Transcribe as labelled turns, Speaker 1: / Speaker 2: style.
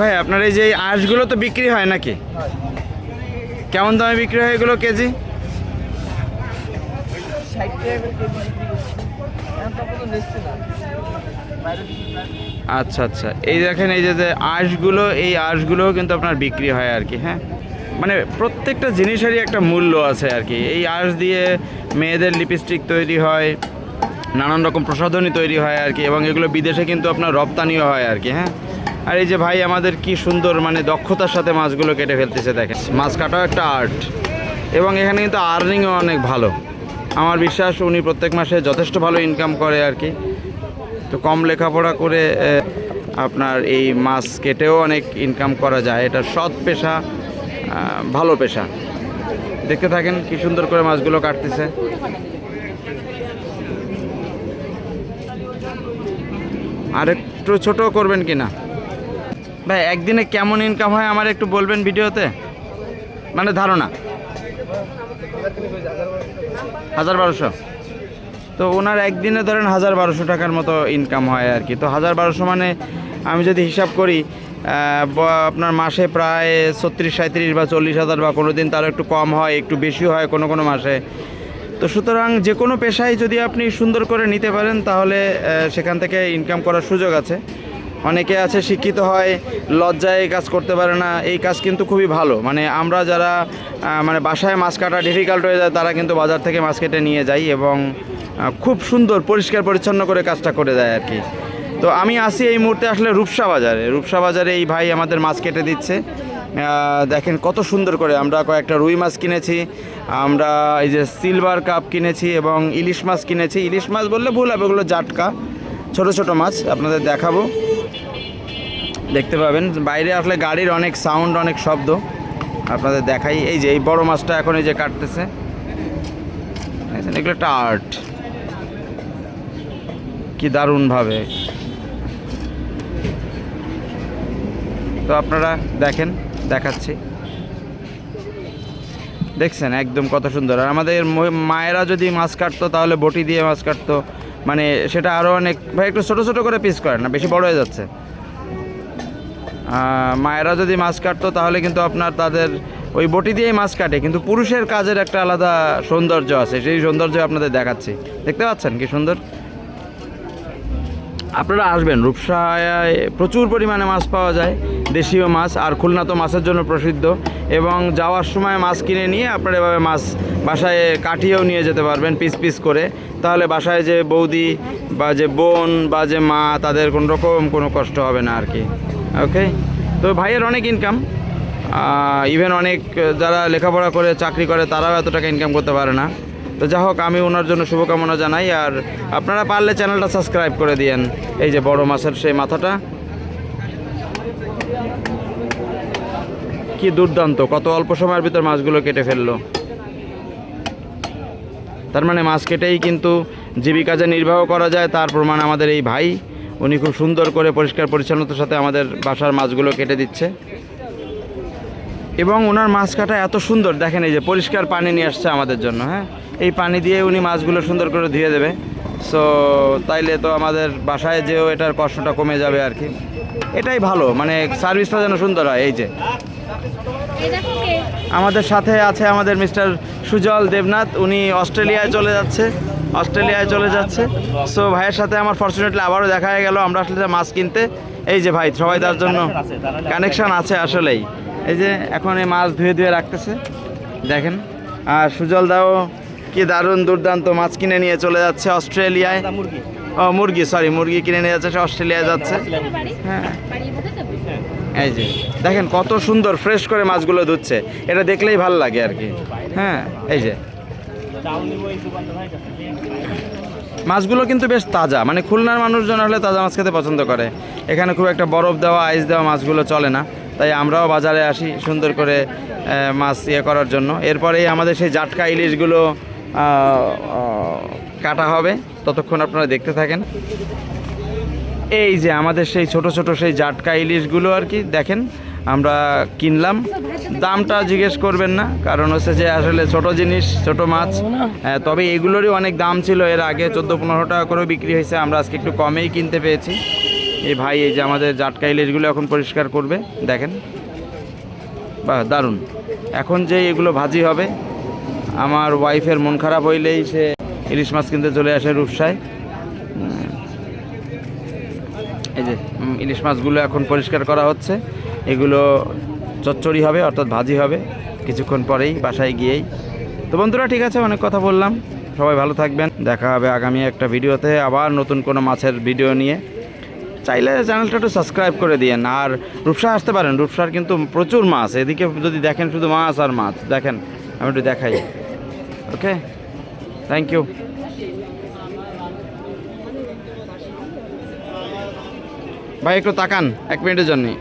Speaker 1: ভাই, আপনার এই যে আঁশগুলো তো বিক্রি হয় নাকি? কেমন দামে বিক্রি হয় এগুলো কেজি? আচ্ছা আচ্ছা। এই দেখেন, এই যে আঁশগুলো, এই আঁশগুলোও কিন্তু আপনার বিক্রি হয় আর কি হ্যাঁ? মানে প্রত্যেকটা জিনিসেরই একটা মূল্য আছে আর কি। এই আঁশ দিয়ে মেয়েদের লিপস্টিক তৈরি হয়, নানান রকম প্রসাধনী তৈরি হয় আর কি, এবং এগুলো বিদেশে কিন্তু আপনার রপ্তানিও হয় আর কি হ্যাঁ? আর এই যে ভাই আমাদের কি সুন্দর মানে দক্ষতার সাথে মাছগুলো কেটে ফেলতেছে, দেখেন। মাছ কাটাও একটা আর্ট এবং এখানে কিন্তু আর্নিংও অনেক ভালো। আমার বিশ্বাস উনি প্রত্যেক মাসে যথেষ্ট ভালো ইনকাম করে আর কি। তো কম লেখাপড়া করে আপনার এই মাছ কেটেও অনেক ইনকাম করা যায়। এটা সৎ পেশা ভালো পেশা। দেখতে থাকেন কি সুন্দর করে মাছগুলো কাটতেছে। আর একটু ছোট করবেন কি না ভাই, একদিনে কেমন ইনকাম হয় আমার একটু বলবেন ভিডিওতে? মানে ধারণা। হাজার বারোশো। তো ওনার একদিনে ধরেন হাজার বারোশো টাকার মতো ইনকাম হয় আর কি। তো হাজার বারোশো মানে আমি যদি হিসাব করি আপনার মাসে প্রায় ছত্রিশ সাঁত্রিশ বা চল্লিশ হাজার বা কোনো দিন তার একটু কম হয়, একটু বেশি হয় কোনো কোনো মাসে। তো সুতরাং যে কোনো পেশায় যদি আপনি সুন্দর করে নিতে পারেন, তাহলে সেখান থেকে ইনকাম করার সুযোগ আছে। অনেকে আছে শিক্ষিত হয়, লজ্জায় এই কাজ করতে পারে না, এই কাজ কিন্তু খুবই ভালো। মানে আমরা যারা মানে বাসায় মাছ কাটা ডিফিকাল্ট হয়ে যায়, তারা কিন্তু বাজার থেকে মাছ কেটে নিয়ে যাই এবং খুব সুন্দর, পরিষ্কার, পরিচ্ছন্ন করে কাজটা করে দেয় আর কি। তো আমি আসি এই মুহূর্তে আসলে রূপসা বাজারে। রূপসা বাজারে এই ভাই আমাদের মাছ কেটে দিচ্ছে। দেখেন কত সুন্দর করে আমরা কয়েকটা রুই মাছ কিনেছি, আমরা এই যে সিলভার কাপ কিনেছি এবং ইলিশ মাছ কিনেছি। ইলিশ মাছ বললে ভুল হবে, ওগুলো জাটকা, ছোট ছোট মাছ, আপনাদের দেখাবো। দেখতে পাবেন। বাইরে আসলে গাড়ির অনেক সাউন্ড অনেক শব্দ। আপনাদের দেখাই। এই যে, এই বড় মাছটা এখন এই যে কাটতেছে। এগুলো একটা আর্ট কি দারুণভাবে তো আপনারা দেখেন, দেখাচ্ছি। দেখছেন? একদম কত সুন্দর। আর আমাদের মায়েরা যদি মাছ কাটতো, তাহলে বটি দিয়ে মাছ কাটতো। মানে সেটা আরও অনেক, ভাই একটু ছোটো ছোটো করে পিস করেন না, বেশি বড় হয়ে যাচ্ছে। মায়েরা যদি মাছ কাটতো, তাহলে কিন্তু আপনার তাদের ওই বটি দিয়েই মাছ কাটে। কিন্তু পুরুষের কাজের একটা আলাদা সৌন্দর্য আছে, সেই সৌন্দর্য আপনাদের দেখাচ্ছি। দেখতে পাচ্ছেন কি সুন্দর? আপনারা আসবেন রূপসায় প্রচুর পরিমাণে মাছ পাওয়া যায়, দেশীয় মাছ, আর খুলনা তো মাছের জন্য প্রসিদ্ধ। এবং যাওয়ার সময় মাছ কিনে নিয়ে আপনারা এভাবে মাছ বাসায় কাটিয়েও নিয়ে যেতে পারবেন, পিস পিস করে। তাহলে বাসায় যে বৌদি বা যে বোন বা যে মা, তাদের কোনো রকম কোনো কষ্ট হবে না আর কি। ওকে তো ভাইয়ের অনেক ইনকাম ইভেন অনেক যারা লেখাপড়া করে, চাকরি করে, তারাও এত টাকা ইনকাম করতে পারে না। তো যা হোক, আমি ওনার জন্য শুভকামনা জানাই, আর আপনারা পারলে চ্যানেলটা সাবস্ক্রাইব করে দিয়েন। এই যে বড় মাছের সেই মাথাটা। কি দুর্দান্ত, কত অল্প সময়ের ভিতর মাছগুলো কেটে ফেলল। তার মানে মাছ কেটেই কিন্তু জীবিকা যে নির্বাহ করা যায়, তার প্রমাণ আমাদের এই ভাই। উনি খুব সুন্দর করে পরিষ্কার পরিচ্ছন্নতার সাথে আমাদের বাসার মাছগুলো কেটে দিচ্ছে। এবং ওনার মাছ কাটা এত সুন্দর, দেখেন এই যে পরিষ্কার পানি নিয়ে আসছে আমাদের জন্য হ্যাঁ? এই পানি দিয়ে উনি মাছগুলো সুন্দর করে ধুয়ে দেবে। সো তাইলে তো আমাদের বাসায় যেও এটার কষ্টটা কমে যাবে আর কি। এটাই ভালো মানে সার্ভিসটা যেন সুন্দর হয়, এই যে। আমাদের সাথে আছে আমাদের মিস্টার সুজল দেবনাথ, উনি অস্ট্রেলিয়ায় চলে যাচ্ছে। অস্ট্রেলিয়ায় চলে যাচ্ছে। সো ভাইয়ের সাথে আমার ফর্চুনেটলি আবারও দেখা হয়ে গেল। আমরা আসলে মাছ কিনতে এই যে ভাই সবাই তার জন্য কানেকশান আছে আসলেই। এই যে এখন এই মাছ ধুয়ে ধুয়ে রাখতেছে দেখেন। আর সুজল দাও কি দারুণ দুর্দান্ত মাছ কিনে নিয়ে চলে যাচ্ছে অস্ট্রেলিয়ায়। ও মুরগি সরি মুরগি কিনে নিয়ে যাচ্ছে সে অস্ট্রেলিয়া যাচ্ছে। হ্যাঁ। এই যে দেখেন কত সুন্দর ফ্রেশ করে মাছগুলো ধুচ্ছে। এটা দেখলেই ভালো লাগে আর কি। হ্যাঁ এই যে। মাছগুলো কিন্তু বেশ তাজা। মানে খুলনার মানুষজন হলে তাজা মাছ খেতে পছন্দ করে। এখানে খুব একটা বরফ দেওয়া, আইস দেওয়া মাছগুলো চলে না। তাই আমরাও বাজারে আসি সুন্দর করে মাছ ইয়ে করার জন্য। এরপরেই আমাদের সেই জাটকা ইলিশগুলো কাটা হবে। ততক্ষণ আপনারা দেখতে থাকেন। এই যে আমাদের সেই ছোট ছোট সেই জাটকা ইলিশগুলো আর কি, দেখেন, আমরা কিনলাম। দামটা জিজ্ঞেস করবেন না কারণ হচ্ছে যে আসলে ছোট জিনিস ছোট মাছ হ্যাঁ, তবে এগুলোরই অনেক দাম ছিল। এর আগে চোদ্দ পনেরো টাকা করেও বিক্রি হয়েছে আমরা আজকে একটু কমেই কিনতে পেয়েছি। এই ভাই এই যে আমাদের জাটকা ইলিশগুলো এখন পরিষ্কার করবে দেখেন। বাহ দারুণ। এখন যে এগুলো ভাজি হবে আমার ওয়াইফের মন খারাপ হইলেই সে ইলিশ মাছ কিনতে চলে আসে রূপসায়। এই যে ইলিশ মাছগুলো এখন পরিষ্কার করা হচ্ছে। এগুলো চচ্চড়ি হবে, অর্থাৎ ভাজি হবে। কিছুক্ষণ পরেই বাসায় গিয়েই। তো বন্ধুরা, ঠিক আছে, অনেক কথা বললাম। সবাই ভালো থাকবেন। দেখা হবে আগামী একটা ভিডিওতে। আবার নতুন কোনো মাছের ভিডিও নিয়ে। চাইলে চ্যানেলটা একটু সাবস্ক্রাইব করে দিয়েন। আর রূপসা আসতে পারেন। রূপসার কিন্তু প্রচুর মাছ। এদিকে যদি দেখেন শুধু মাছ আর মাছ। দেখেন, আমি একটু দেখাই। ওকে থ্যাংক ইউ ভাই, একটু তাকান। এক মিনিটের জন্যে।